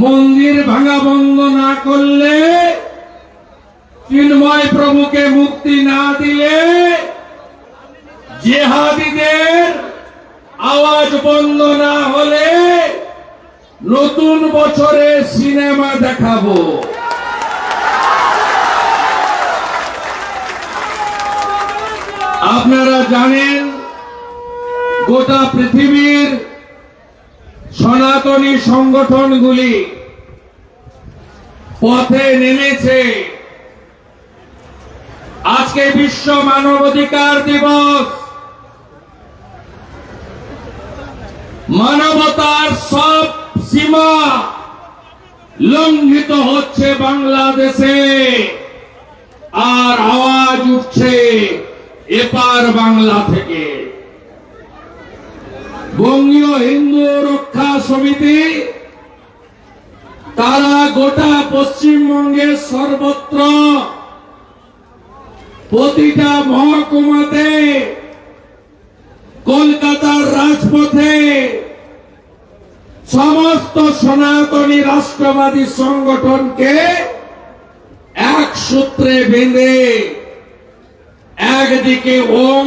মন্দির ভাঙা বন্ধ না করলে চিন্ময় প্রভুকে মুক্তি না দিলে জেহাদিদের আওয়াজ বন্ধ না হলে নতুন বছরে সিনেমা দেখাবো। আপনারা জানেন গোটা পৃথিবীর সনাতনী সংগঠনগুলি পথে নেমেছে। আজকে বিশ্ব মানবাধিকার দিবস। মানবতার সব সীমা লঙ্ঘিত হচ্ছে বাংলাদেশে। আর আওয়াজ উঠছে এপার বাংলা থেকে। বঙ্গীয় হিন্দু রক্ষা সমিতি, তারা গোটা পশ্চিমবঙ্গের সর্বত্র প্রতিটা মহকুমাতে, কলকাতার রাজপথে সমস্ত সনাতনী রাষ্ট্রবাদী সংগঠনকে এক সূত্রে বেঁধে একদিকে ওং,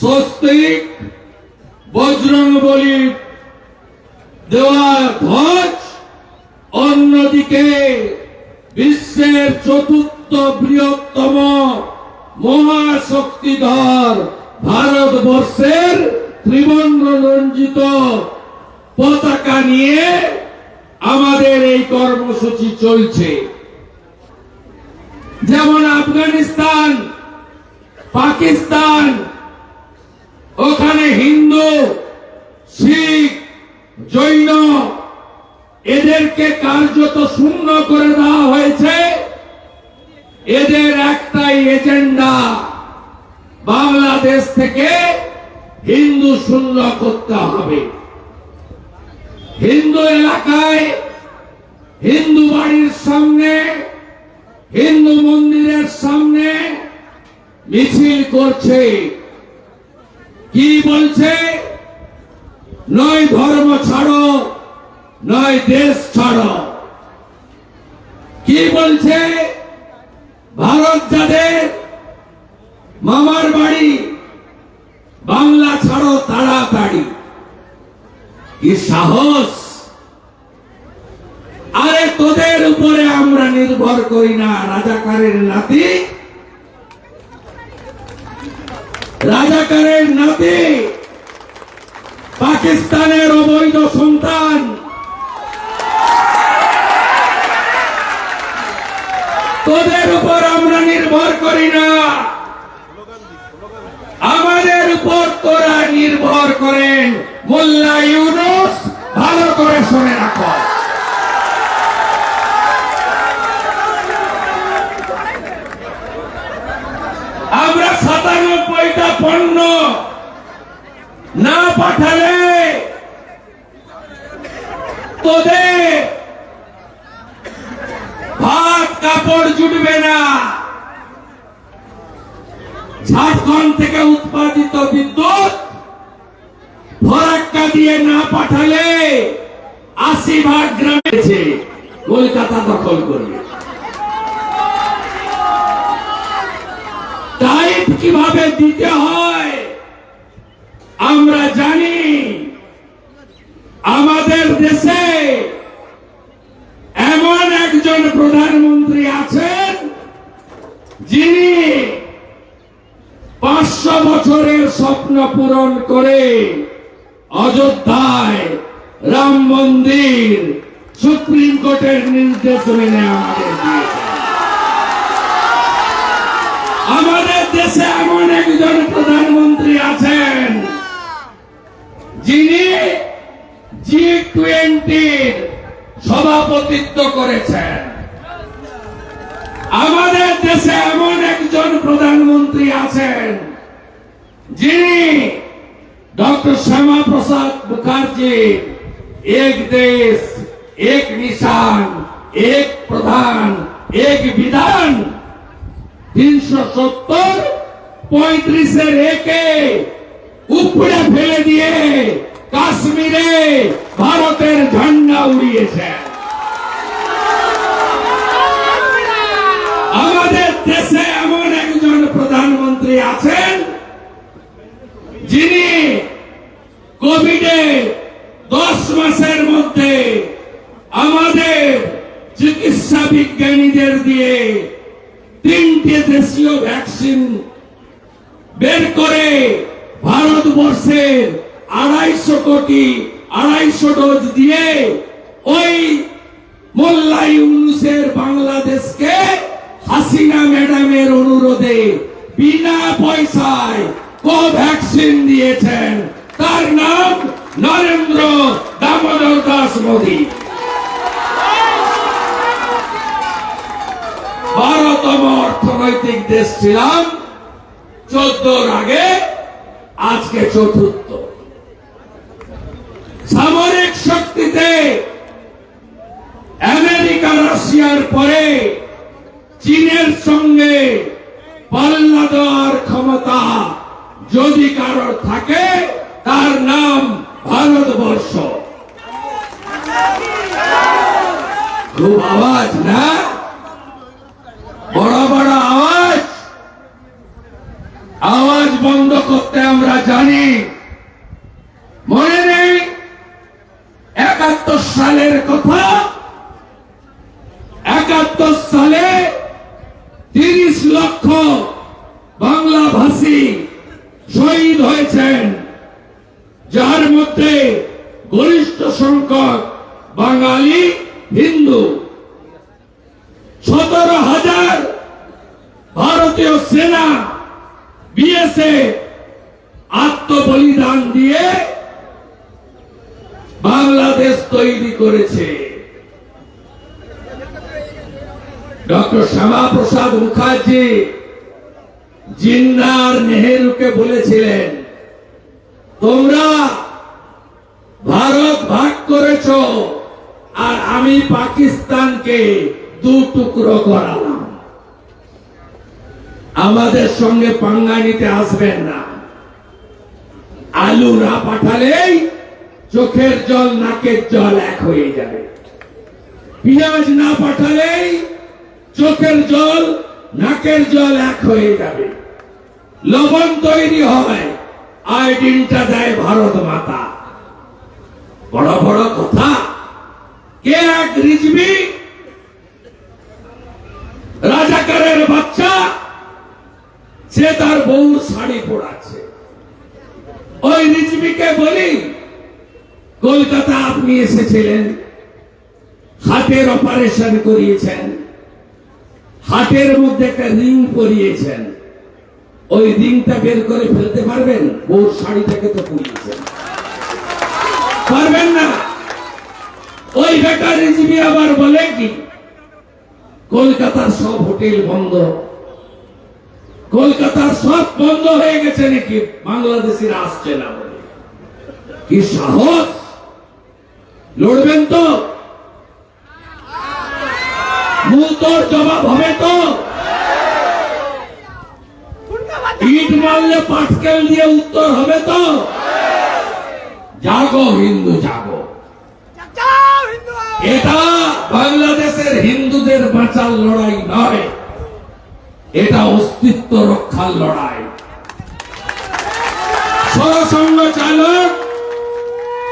স্বস্তিক বজরং বলি দেওয়া ধ্বজ অন্যদিকে বিশ্বের চতুর্থ বৃহত্তম মহাশক্তিধর ভারতবর্ষের ত্রিবর্ণ রঞ্জিত পতাকা নিয়ে আমাদের এই কর্মসূচি চলছে। যেমন আফগানিস্তান, পাকিস্তান, ওখানে হিন্দু জৈন, এদেরকে কার্যত শূন্য করে দেওয়া হয়েছে। এদের একটাই এজেন্ডা, বাংলাদেশ থেকে হিন্দু শূন্য করতে হবে। হিন্দু এলাকায় হিন্দু বাড়ির সামনে, হিন্দু মন্দিরের সামনে মিছিল করছে। কি বলছে? নয় ধর্ম ছাড়ো, নয় দেশ ছাড়ো। কি বলছে? ভারত যাদের মামার বাড়ি, বাংলা ছাড়ো তাড়াতাড়ি কি সাহস? আরে তোদের উপরে আমরা নির্ভর করি না, রাজাকারের নাতি। রাজাকারের নাতি। পাকিস্তানের অবৈধ সন্তান। তোদের উপর আমরা নির্ভর করি না। আমাদের উপর তোরা নির্ভর করেন। মোল্লা ইউনুস, ভালো করে শুনে রাখো। আমরা সাতানব্বইটা পণ্য না পাঠালে তোদের। ভাত, কাপড় জুটবে না। ঝাড়খণ্ড থেকে উৎপাদিত বিদ্যুৎ ফরাক্কা দিয়ে না পাঠালে আশি ভাগ গ্রামে কলকাতা দখল করবে। টাইপ কীভাবে দিতে হয় আমরা জানি আমাদের দেশে এমন একজন প্রধানমন্ত্রী আছেন যিনি পাঁচশো বছরের স্বপ্ন পূরণ করে অযোধ্যায় রাম মন্দির সুপ্রিম কোর্টের নির্দেশ মেনে আমাদের আমাদের দেশে এমন একজন প্রধানমন্ত্রী আছেন যিনি জি টোয়েন্টির সভাপতিত্ব করেছেন। আমাদের দেশে এমন একজন প্রধানমন্ত্রী আছেন যিনি ডক্টর শ্যামা প্রসাদ মুখার্জি, এক দেশ, এক নিশান, এক প্রধান, এক বিধান। তিনশো সত্তর, পঁয়ত্রিশের একে উপড়ে ফেলে দিয়ে কাশ্মীরে ভারতের ঝান্ডা যিনি কোভিডে দশ মাসের মধ্যে আমাদের চিকিৎসা বিজ্ঞানীদের দিয়ে তিনটে দেশীয় ভ্যাকসিন বের করে ভারতবর্ষের আড়াইশো কোটি, আড়াইশো ডোজ দিয়ে ওই মোল্লা ইউনুসের বাংলাদেশকে হাসিনা ম্যাডামের অনুরোধে বিনা পয়সায় কোভ্যাক্সিন দিয়েছেন। তার নাম নরেন্দ্র দামোদর দাস মোদী। বারোতম অর্থনৈতিক দেশ ছিলাম। চোদ্দোর আগে, আজকে চতুর্থ। সামরিক শক্তিতে আমেরিকা, রাশিয়ার পরে চীনের সঙ্গে পাল্লা দেওয়ার ক্ষমতা যদি কারোর থাকে, তার নাম ভারতবর্ষ। খুব আওয়াজ, না? বড় বড় আওয়াজ। আওয়াজ বন্ধ করতে আমরা জানি। মনে নেই? একাত্তর সালের কথা একাত্তর সালে তিরিশ লক্ষ বাংলা ভাষী শহীদ হয়েছেন যার মধ্যে গরিষ্ঠ সংখ্যক বাঙালি হিন্দু সতেরো হাজার ভারতীয় সেনা বিএসএফ আত্মবলিদান দিয়ে বাংলাদেশ তৈরি করেছে ডক্টর শ্যামা প্রসাদ মুখার্জি জিন্নার নেহেরুকে বলেছিলেন তোমরা ভারত ভাগ করেছ আর আমি পাকিস্তানকে দু টুকরো করালাম আমাদের সঙ্গে পাঙ্গা নিতে আসবেন না। আলু না পাঠালেই চোখের জল, নাকের জল এক হয়ে যাবে। পেঁয়াজ না পাঠালেই চোখের জল, নাকের জল এক হয়ে যাবে। লবণ তৈরি হয়, আয়োডিনটা দেয় ভারত মাতা। বড় বড় কথা। কে এক রিজবি রাজাকারের বাচ্চা, সে তার বউ শাড়ি পড়াচ্ছে। ওই রিজবিকে বলি, কলকাতা আপনি এসেছিলেন, হাটের অপারেশন করিয়েছেন, হাটের মধ্যে একটা রিং পরিয়েছেন। ওই রিংটা বের করে ফেলতে পারবেন? বউর শাড়িটাকে তো পরিয়েছেন। পারবেন না? ওই বেকার রিজবি আবার বলে কি কলকাতার সব হোটেল বন্ধ। কলকাতার সব বন্ধ হয়ে গেছে নাকি বাংলাদেশিরা আসছে না বলে। কি সাহস? লড়বেন তো। মুতোর জবাব হবে তো। ইট মারলে পাটকেল দিয়ে উত্তর হবে তো। জাগো হিন্দু, জাগো। এটা বাংলাদেশের হিন্দুদের বাঁচার লড়াই নয়। এটা অস্তিত্ব রক্ষার লড়াই। সরসংঘ চালক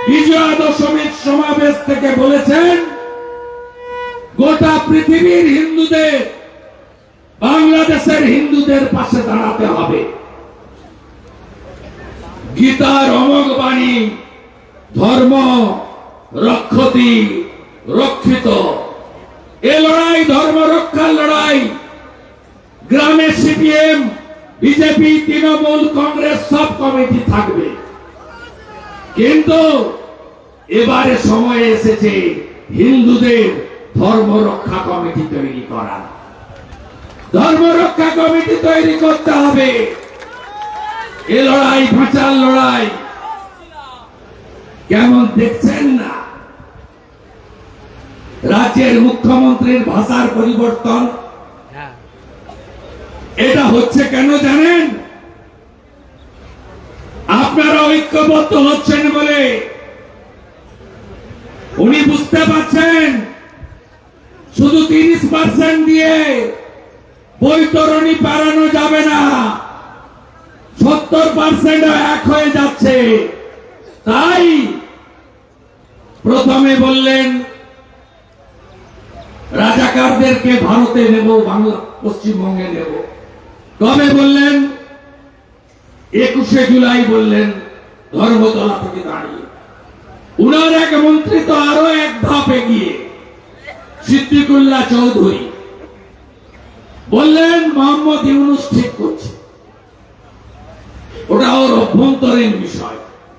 বিজয়া দশমীর সমাবেশ থেকে বলেছেন, গোটা পৃথিবীর হিন্দুদের, বাংলাদেশের হিন্দুদের পাশে দাঁড়াতে হবে। গীতার অমোঘ বাণী, ধর্ম রক্ষতি রক্ষিত। এ লড়াই, ধর্ম রক্ষার লড়াই। গ্রামে সিপিএম, বিজেপি, তৃণমূল, কংগ্রেস সব কমিটি থাকবে। কিন্তু এবারে সময় এসেছে হিন্দুদের ধর্ম রক্ষা কমিটি তৈরি করা। ধর্ম রক্ষা কমিটি তৈরি করতে হবে। এ লড়াই ভাঁচার লড়াই। কেমন দেখছেন না? রাজ্যের মুখ্যমন্ত্রীর ভাষার পরিবর্তন। এটা হচ্ছে কেন জানেন? আপনারা ঐক্যবদ্ধ হচ্ছেন বলে। উনি বুঝতে পারছেন? শুধু তিরিশ পার্সেন্ট দিয়ে বৈতরণী পারানো যাবে না। সত্তর পার্সেন্ট এক হয়ে যাচ্ছে। তাই প্রথমে বললেন রাজাকারদের তাদেরকে ভারতে নেব, বাংলা, পশ্চিমবঙ্গে নেব। কবে বললেন, একুশে জুলাই বললেন, ধর্মতলা থেকে দাঁড়িয়ে। উনার এক মন্ত্রী তো আরও এক ধাপ এগিয়ে, সিদ্দিকুল্লাহ চৌধুরী। বললেন, মোহাম্মদ ইউনুস ঠিক করছে। ওটা ওর অভ্যন্তরীণ বিষয়।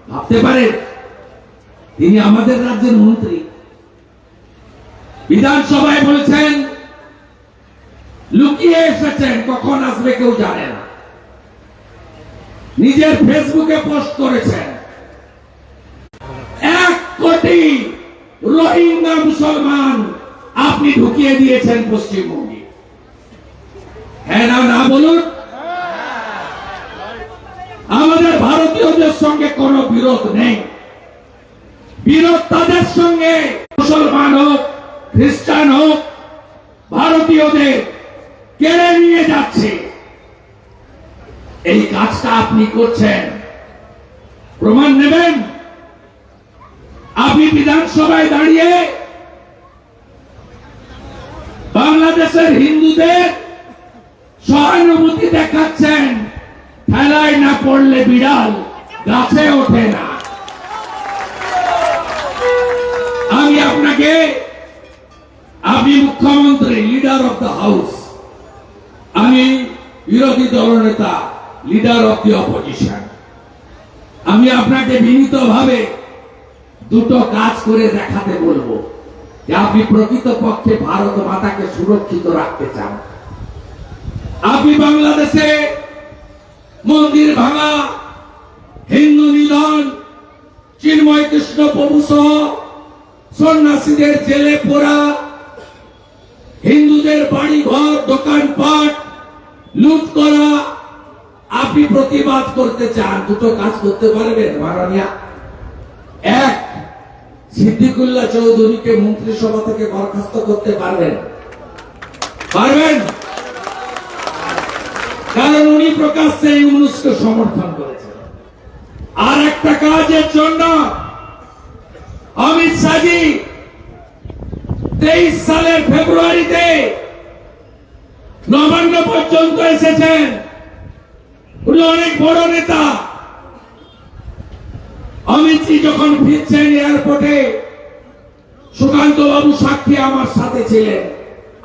ভাবতে পারেন, তিনি আমাদের রাজ্যের মন্ত্রী। বিধানসভায় বলছেন, লুকিয়ে এসেছেন, কখন আসবে কেউ জানে না। নিজের ফেসবুকে পোস্ট করেছেন, এক কোটি রোহিঙ্গা মুসলমান আপনি ঢুকিয়ে দিয়েছেন পশ্চিমবঙ্গে। হ্যাঁ না না বলুন। আমাদের ভারতীয়দের সঙ্গে কোনো বিরোধ নেই। বিরোধ তাদের সঙ্গে, মুসলমান হোক খ্রিস্টান হোক, ভারতীয়দের কেড়ে নিয়ে যাচ্ছে। এই কাজটা আপনি করছেন। প্রমাণ নেবেন? আপনি বিধানসভায় দাঁড়িয়ে বাংলাদেশের হিন্দুদের সহানুভূতি দেখাচ্ছেন। ঠেলায় না পড়লে বিড়াল গাছে ওঠে না। আমি আপনাকে আপনি মুখ্যমন্ত্রী লিডার অফ দ্য হাউস আমি বিরোধী দলনেতা লিডার অফ দি অপোজিশন আমি আপনাকে বিনীতভাবে দুটো কাজ করে দেখাতে বলব। যে আপনি প্রকৃতপক্ষে ভারত মাতাকে সুরক্ষিত রাখতে চান। আপনি বাংলাদেশে মন্দির ভাঙা, হিন্দু নিধন চিন্ময় কৃষ্ণ প্রভু সহ সন্ন্যাসীদের জেলে পোড়া হিন্দুদের বাড়ি ঘর দোকানপাট লুট করা, আপনি প্রতিবাদ করতে চান, দুটো কাজ করতে পারবেন, মাননীয়া। এক, সিদ্দিকুল্লাহ চৌধুরীকে মন্ত্রিসভা থেকে বরখাস্ত করতে পারবেন। পারবেন? কারণ উনি প্রকাশ্যে ইউনুসকে সমর্থন করেছেন। আর একটা কাজের জন্য অমিত শাহজি তেইশ সালের ফেব্রুয়ারিতে নবান্ন পর্যন্ত এসেছেন। উনি অনেক বড় নেতা। অমিতজি যখন ফিরছেন এয়ারপোর্টে, সুকান্ত বাবু সাক্ষী আমার সাথে ছিলেন।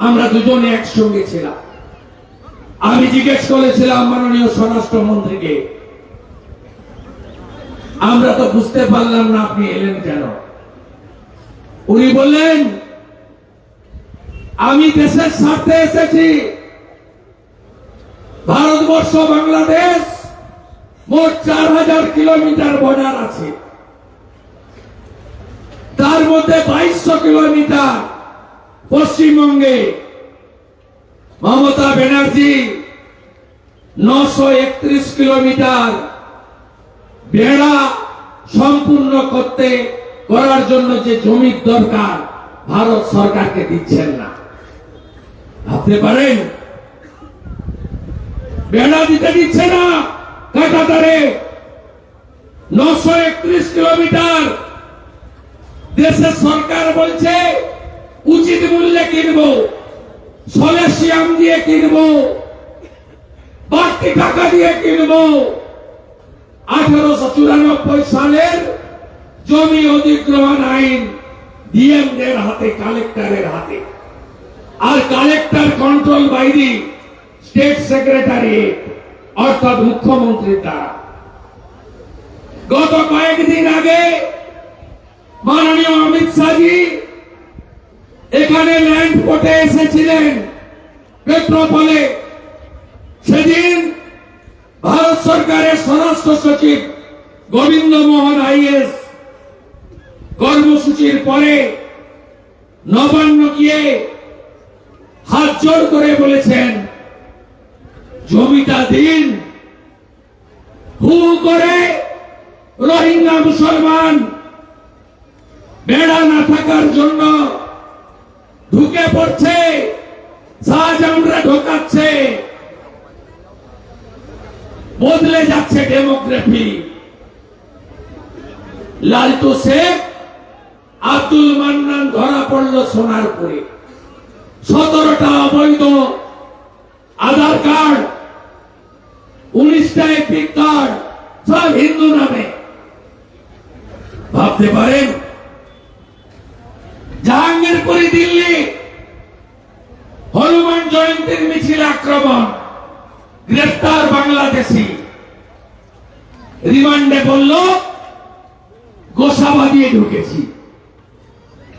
আমরা দুজনে একসঙ্গে ছিলাম। আমি জিজ্ঞেস করেছিলাম মাননীয় স্বরাষ্ট্রমন্ত্রীকে, আমরা তো বুঝতে পারলাম না আপনি এলেন কেন? উনি বললেন আমি দেশের স্বার্থে এসেছি। ভারতবর্ষ, বাংলাদেশ, মোট চার হাজার কিলোমিটার বর্ডার আছে। তার মধ্যে বাইশশো কিলোমিটার পশ্চিমবঙ্গে। মমতা ব্যানার্জি নশো একত্রিশ কিলোমিটার বেড়া সম্পূর্ণ করতে, করার জন্য যে জমির দরকার, ভারত সরকারকে দিচ্ছেন না। ভাবতে পারেন বেড়া দিতে দিচ্ছে না কাটাতারে। নশো একত্রিশ কিলোমিটার। দেশের সরকার বলছে, উচিত মূল্যে কিনবো। সলেসিয়াম দিয়ে কিনবো। বাড়তি টাকা দিয়ে কিনবো। আঠারোশো চুরানব্বই সালের জমি অধিগ্রহণ আইন ডিএমদের হাতে, কালেক্টরের হাতে। আর collector control by the state secretary অর্থাৎ মুখ্যমন্ত্রীর দ্বারা গত কয়েকদিন আগে মাননীয় অমিত শাহজি এখানে ল্যান্ড কোর্টে এসেছিলেন পেট্রোপলে সেদিন ভারত সরকারের স্বরাষ্ট্র সচিব গোবিন্দ মোহন আইএস কর্মসূচির পরে নবান্ন গিয়ে জোর করে বলেছেন, জমিটা দিন। হু করে রোহিঙ্গা মুসলমান বেড়া না থাকার জন্য ঢুকে পড়ছে, শাহজাহানরা ঢোকাচ্ছে। বদলে যাচ্ছে ডেমোগ্রাফি লালটু শেখ, আব্দুল মান্নান ধরা পড়ল সোনারপুরে। সতেরোটা অবৈধ আধার কার্ড উনিশটা এপিক কার্ড, সব হিন্দু নামে। ভাবতে পারেন? জাহাঙ্গীরপুরি দিল্লি, হনুমান জয়ন্তীর মিছিল আক্রমণ, গ্রেফতার বাংলাদেশি। রিমান্ডে বলল, গোসাবা দিয়ে ঢুকেছি,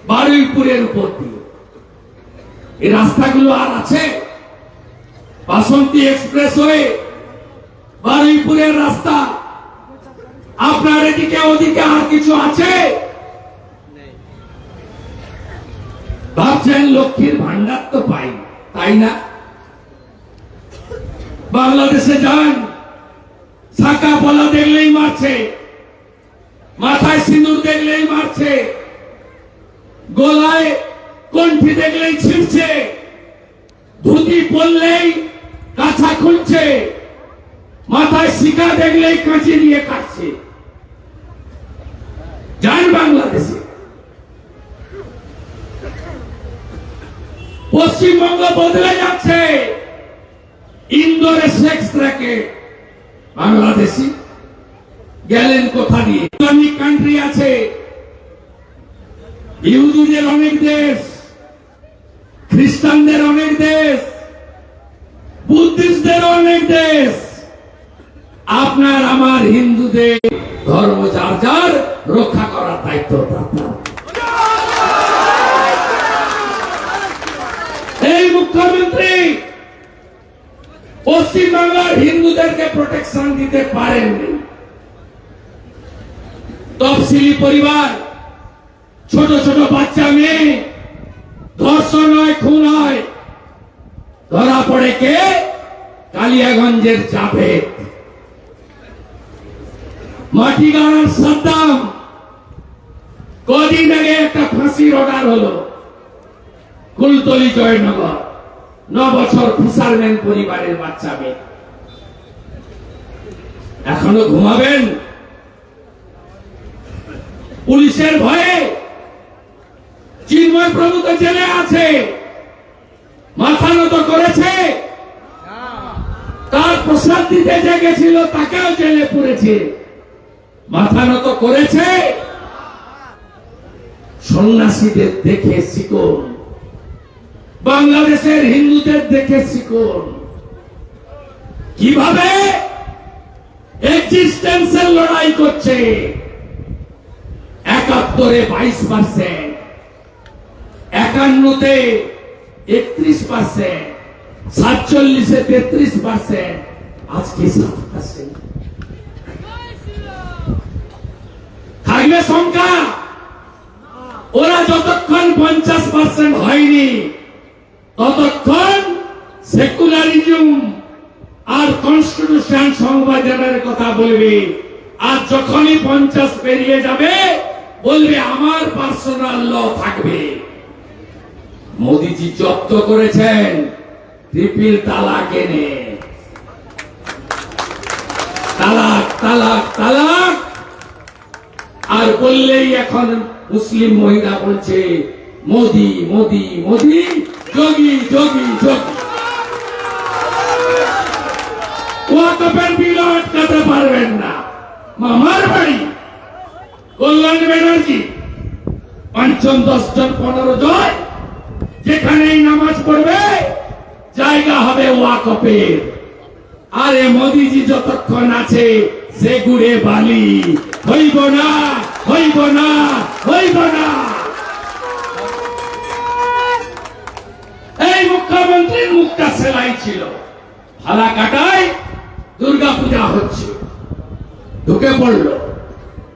বারুইপুরের উপর দিয়ে। এই রাস্তাগুলো আর আছে। বাসন্তী এক্সপ্রেস হয়ে বারুইপুরের রাস্তা। আপনার এদিকে ওদিকে আর কিছু আছে? ভাবছেন লক্ষ্মীর ভান্ডার তো পাই, তাই না? বাংলাদেশে যান, শাখা পলা দেখলেই মারছে, মাথায় সিঁদুর দেখলেই মারছে, গলায় কণ্ঠি দেখলেই ছিঁড়ছে। ধুতি পরলেই কাছা খুলছে। মাথায় শিকা দেখলেই কাঁচি দিয়ে কাটছে যান বাংলাদেশে। পশ্চিমবঙ্গ বদলে যাচ্ছে। ইন্দোরে সেক্স র্যাকে বাংলাদেশি। গেলেন কোথা দিয়ে? ইসলামিক কান্ট্রি আছে। ইহুদিদের অনেক দেশ। খ্রিস্টানদের অনেক দেশ, বুদ্ধিস্টদের অনেক দেশ। আপনার আমার হিন্দুদের ধর্ম যার যার, রক্ষা করার দায়িত্ব এই মুখ্যমন্ত্রী পশ্চিমবাংলার হিন্দুদেরকে প্রোটেকশন দিতে পারেননি। তফসিলি পরিবার, ছোট ছোট বাচ্চা মেয়ে ধর্ষণ হয় খুন হয় ধরা পড়ে কে? কালিয়াগঞ্জের জাভেদ মাটিগাড়ার সাদ্দাম। কদিন আগে একটা ফাঁসির অর্ডার হলো। কুলতলি জয়নগর। ন বছর ফিসারম্যান পরিবারের বাচ্চা মেয়ে। এখনও ঘুমাবেন? পুলিশের ভয়ে চিন্ময় প্রভু তো জেলে আছে। মাথা নত করেছে। তার প্রসাদ দিতে যে গেছিল, তাকেও জেলে পুরেছে। মাথা নত করেছে। সন্ন্যাসীদের দেখে শিকন বাংলাদেশের হিন্দুদের দেখে শিখুন কীভাবে? এক্সিস্টেন্সের লড়াই করছে। একাত্তরে বাইশ পার্সেন্ট। একান্নতে একত্রিশ পার্সেন্ট, সাতচল্লিশে তেত্রিশ পার্সেন্ট, আজকে সাত পার্সেন্ট। থাকবে সংখ্যা? ওরা যতক্ষণ পঞ্চাশ পার্সেন্ট হয়নি, ততক্ষণ সেকুলারিজম আর কনস্টিটিউশন সংবিধানের কথা বলবে। আর যখনই পঞ্চাশ পেরিয়ে যাবে, বলবে আমার পার্সোনাল ল থাকবে। মোদিজি জব্দ করেছেন। ট্রিপিল তালাক এনে। তালাক তালাক তালাক। আর বললেই এখন মুসলিম মহিলা বলছে, মোদি মোদি মোদি, যোগী যোগী যোগী। ওয়াকফের বিল পারবেন না। মামার বাড়ি। কল্যাণ ব্যানার্জি পঞ্চম দশ জন পনেরো জন। যেখানেই নামাজ পড়বে, জায়গা হবে ওয়াকফের। আরে মোদিজি যতক্ষণ আছে, সে গুড়ে বালি। হইব না হইব না হইব না। এই মুখ্যমন্ত্রীর মুখটা সেলাই ছিল। হালা কাটায় দুর্গা পূজা হচ্ছে। ঢুকে পড়ল।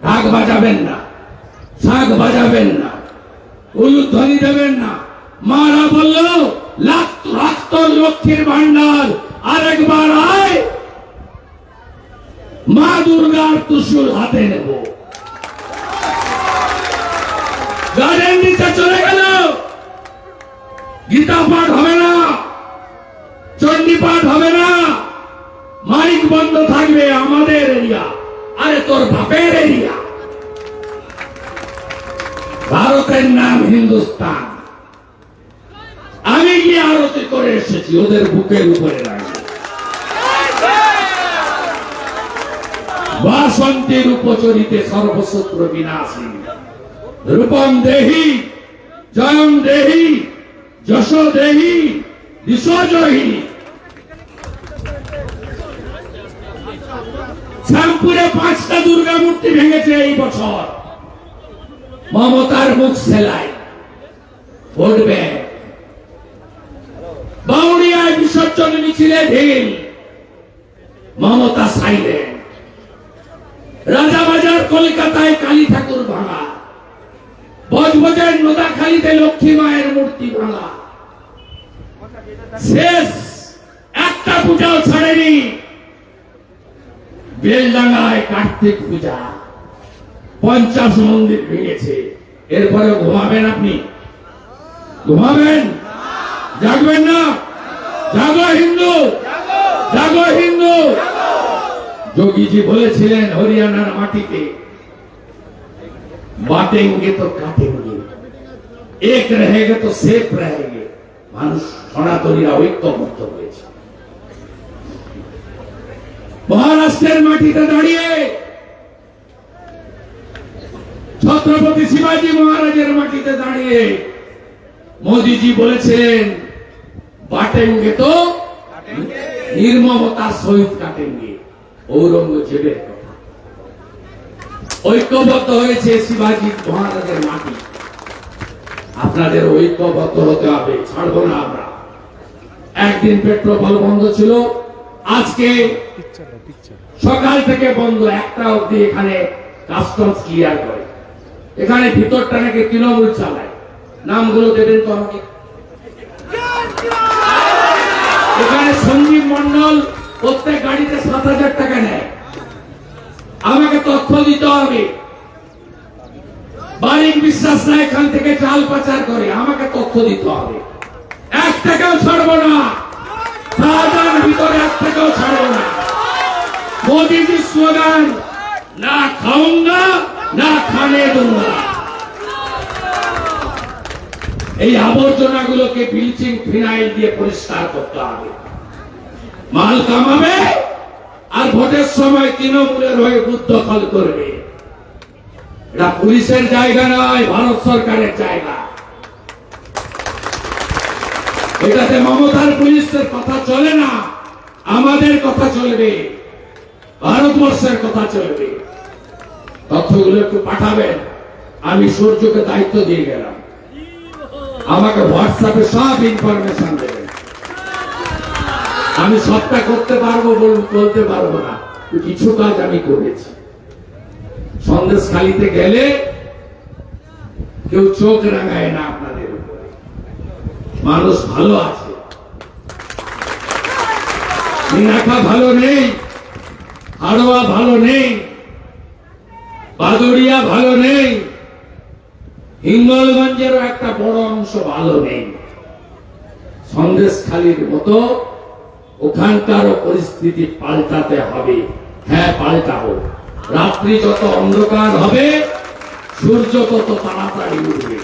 ঢাক বাজাবেন না শাক বাজাবেন না, উলুধ্বনি দেবেন না। মারা বলল তোর লক্ষ্মীর ভান্ডার আরেকবার আয়। মা দুর্গার তুসুল হাতে নেব। গার্ডেন দিতে চলে গেল। গীতা পাঠ হবে না, চণ্ডী পাঠ হবে না। মাইক বন্ধ থাকবে আমাদের এরিয়া। আরে তোর বাপের এরিয়া। ভারতের নাম হিন্দুস্তান। আমি গিয়ে রাজনীতি করে এসেছি, ওদের বুকের উপরে রাখব। বাসন্তীর উপচরিতে সর্বশত্র বিনাশী। রূপম দেহি, জয়ম দেহি, যশ দেহি বিশ্বজয়ী শ্যামপুরে পাঁচটা দুর্গা মূর্তি ভেঙেছে এই বছর। মমতার মুখ সেলাই ভোট ব্যাংক বাউরিয়ায় বিসর্জন মিছিলে ঢিল মমতা সাইলেন্ট রাজাবাজার কলকাতায় কালী ঠাকুর ভাঙা। বজবজের নোদাখালীতে লক্ষ্মী মায়ের মূর্তি ভাঙা। শেষ, একটা পূজাও ছাড়েনি। বেলডাঙ্গায় কার্তিক পূজা। পঞ্চাশ মন্দির ভেঙেছে। এরপরে ঘুমাবেন আপনি? ঘুমাবেন? জাগবেন না জাগো হিন্দু! জাগো হিন্দু! যোগীজি বলেছিলেন হরিয়ানার মাটিতে বাটেঙ্গে তো কাটেঙ্গে এক রহেগে তো সেফ রহেগে, মানুষ সনাতনীরা ঐক্যবদ্ধ হয়েছে। মহারাষ্ট্রের মাটিতে দাঁড়িয়ে ছত্রপতি শিবাজী মহারাজের মাটিতে দাঁড়িয়ে মোদিজি বলেছিলেন বাটেঙ্গে তো নির্মমতার সহিত কাটেঙ্গে। ঔরঙ্গজেবের কথা। ঐক্যবদ্ধ হয়েছে শিবাজী মহারাজের মাটি। আপনাদের ঐক্যবদ্ধ হতে হবে, ছাড়বো না আমরা। একদিন পেট্রোল বন্ধ ছিল, আজকে সকাল থেকে বন্ধ, একটা অবধি এখানে কাস্টমস ক্লিয়ার করে। এখানে ভিতরটা নাকি তৃণমূল চালায়। নামগুলো দেবেন তো আমাকে। এখানে সঞ্জীব মন্ডল প্রত্যেক গাড়িতে সাত হাজার টাকা নেয়। আমাকে তথ্য দিতে হবে। বারিক বিশ্বাস না এখান থেকে চাল পাচার করে, আমাকে তথ্য দিতে হবে। এক টাকাও ছাড়বো না। শাহজাহান ভিতরে এক টাকাও ছাড়বো না। মোদীজি স্লোগান, না খাউঙ্গা না খানে দুঙ্গা এই আবর্জনাগুলোকে ব্লিচিং ফিনাইল দিয়ে পরিষ্কার করতে হবে। মাল কামাবে আর ভোটের সময় তৃণমূলের হয়ে বুথ দখল করবে। এটা পুলিশের জায়গা নয়, ভারত সরকারের জায়গা। এটাতে মমতার পুলিশের কথা চলে না, আমাদের কথা চলবে, ভারতবর্ষের কথা চলবে। তথ্যগুলো একটু পাঠাবেন, আমি সূর্যকে দায়িত্ব দিয়ে গেলাম। আমাকে হোয়াটসঅ্যাপে সব ইনফরমেশন দেবেন আমি সবটা করতে পারব বলতে পারব না। কিছু কাজ আমি করেছি। সন্দেশ খালিতে গেলে কেউ চোখ রাঙায় না আপনাদের মানুষ ভালো আছে। মিনাখা ভালো নেই, হাড়োয়া ভালো নেই বাদুরিয়া ভালো নেই। হিঙ্গলগঞ্জেরও একটা বড় অংশ ভালো নেই। সন্দেশখালির মতো ওখানকারও পরিস্থিতি পাল্টাতে হবে। হ্যাঁ পাল্টাবো। রাত্রি যত অন্ধকার হবে, সূর্য তত তাড়াতাড়ি উঠবে।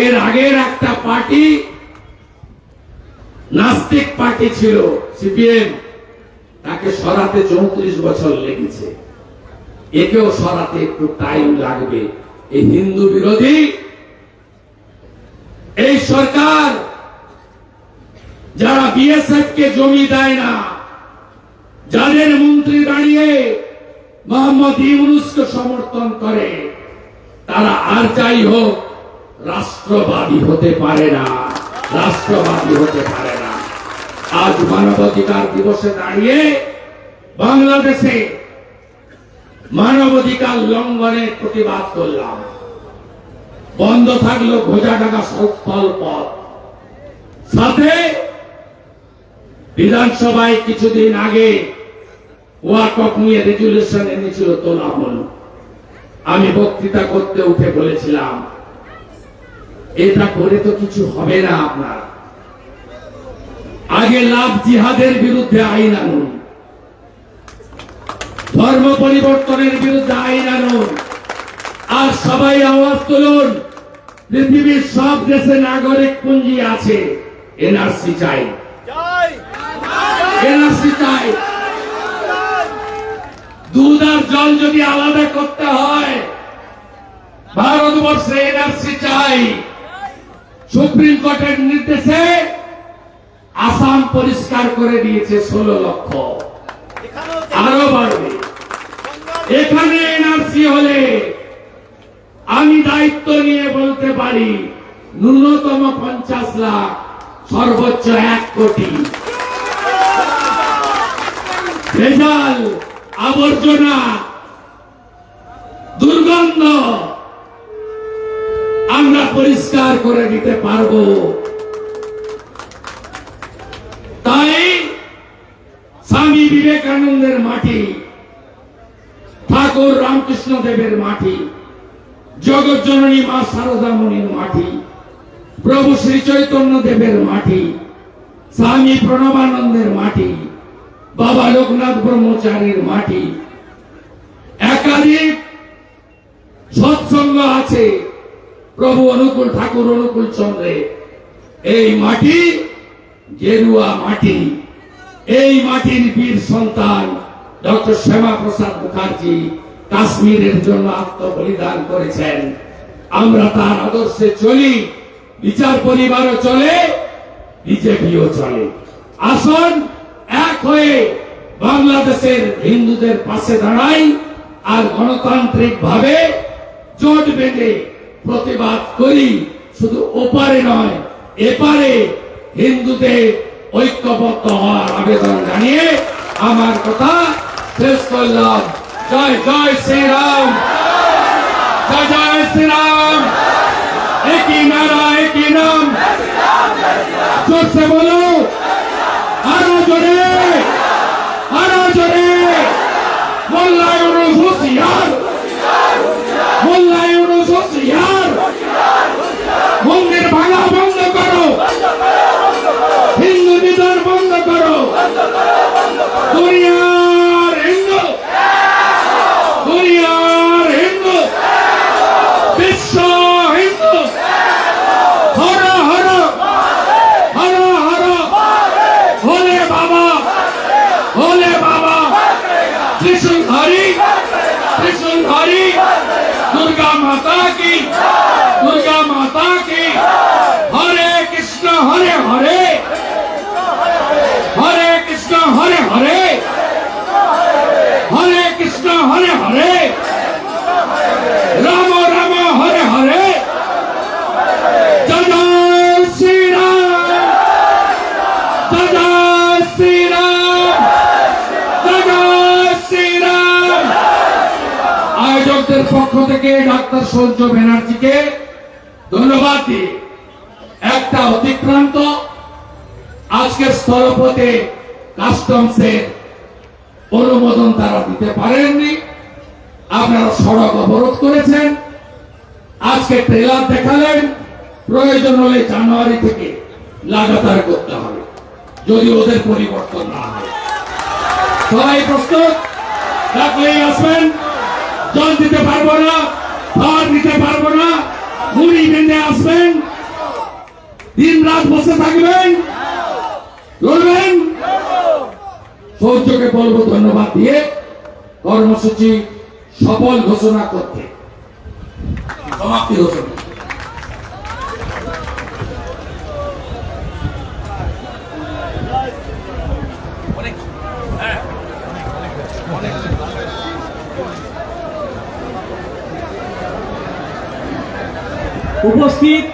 এর আগের একটা পার্টি, নাস্তিক পার্টি ছিল, সিপিএম। তাকে সরাতে চৌত্রিশ বছর লেগেছে। একেও সরাতে একটু টাইম লাগবে। এই হিন্দু বিরোধী, এই সরকার যারা বিএসএফ কে জমি দেয় না, যাদের মন্ত্রী দাঁড়িয়ে মোহাম্মদ ইউনুসকে সমর্থন করে, তারা আর যাই হোক, রাষ্ট্রবাদী হতে পারে না, রাষ্ট্রবাদী হতে পারে না। আজ মানবাধিকার দিবসে দাঁড়িয়ে বাংলাদেশে মানবাধিকার লঙ্ঘনের প্রতিবাদ করলাম। বন্ধ থাকল ঘোজা ঘোষাডাঙ্গা স্থল পথ। সাথে বিধানসভায় কিছুদিন আগে ওয়াকফ নিয়ে রেজুলেশন এনেছিল তোলামল। আমি বক্তৃতা করতে উঠে বলেছিলাম, এটা করে তো কিছু হবে না আপনার। আগে লাভ জিহাদের বিরুদ্ধে আইন আনুন। ধর্ম পরিবর্তনের বিরুদ্ধে আইন আনুন। আর সবাই আওয়াজ তুলুন, পৃথিবীর সব দেশে নাগরিক পুঞ্জি আছে। এনআরসি চাই। এনআরসি চাই। দুধ আর জল যদি আলাদা করতে হয়, ভারতবর্ষে এনআরসি চাই। সুপ্রিম কোর্টের নির্দেশে আসাম পরিষ্কার করে দিয়েছে ষোলো লক্ষ। আরও বাড়বে। এখানে এনআরসি হলে আমি দায়িত্ব নিয়ে বলতে পারি, ন্যূনতম পঞ্চাশ লাখ, সর্বোচ্চ এক কোটি। ভেজাল আবর্জনা, দুর্গন্ধ আমরা পরিষ্কার করে দিতে পারব। তাই স্বামী বিবেকানন্দের মাটি রামকৃষ্ণ দেবের মাটি জগৎ জননী মা সারদা মুনির মাটি, প্রভু শ্রী চৈতন্য দেবের মাটি, স্বামী প্রণবানন্দের মাটি, বাবা লোকনাথ ব্রহ্মচারীর মাটি। একাধিক সৎসঙ্গ আছে, প্রভু অনুকূল ঠাকুর অনুকূল চন্দ্রে। এই মাটি গেরুয়া মাটি। এই মাটির বীর সন্তান ডক্টর শ্যামা প্রসাদ মুখার্জি কাশ্মীরের জন্য আত্মবলিদান করেছেন। আমরা তার আদর্শে চলি, বিচার পরিবারও চলে, বিজেপিও চলে। আসুন, এক হয়ে বাংলাদেশের হিন্দুদের পাশে দাঁড়াই আর গণতান্ত্রিক ভাবে জোট বেঁধে প্রতিবাদ করি। শুধু ওপারে নয়, এপারে হিন্দুদের ঐক্যবদ্ধ হওয়ার আবেদন জানিয়ে আমার কথা শেষ করলাম। জয় জয় শ্রীরাম। জয় জয় শ্রীরাম। একই নারা, একই নাম। জোরসে বলো। আরও জোরে আরও জোরে। দুর্গা থেকে ডাক্তার সূর্য ব্যানার্জিকে ধন্যবাদ দিই। একটা অতিক্রান্ত আজকের স্থলপথে কাস্টমসের অনুমোদন তারা দিতে পারেননি। আপনারা সড়ক অবরোধ করেছেন। আজকে ট্রেলার দেখালেন। প্রয়োজন হলে জানুয়ারি থেকে লাগাতার করতে হবে, যদি ওদের পরিবর্তন না হয়। সবাই প্রস্তুত? আসবেন। জল দিতে পারব না খাবার দিতে পারব না। মুড়ি বেঁধে আসবেন। দিন রাত বসে থাকবেন। লড়বেন। সৌর্যকে বলব ধন্যবাদ দিয়ে কর্মসূচি সফল ঘোষণা করতে। সমাপ্তি ঘোষণা। উপস্থিত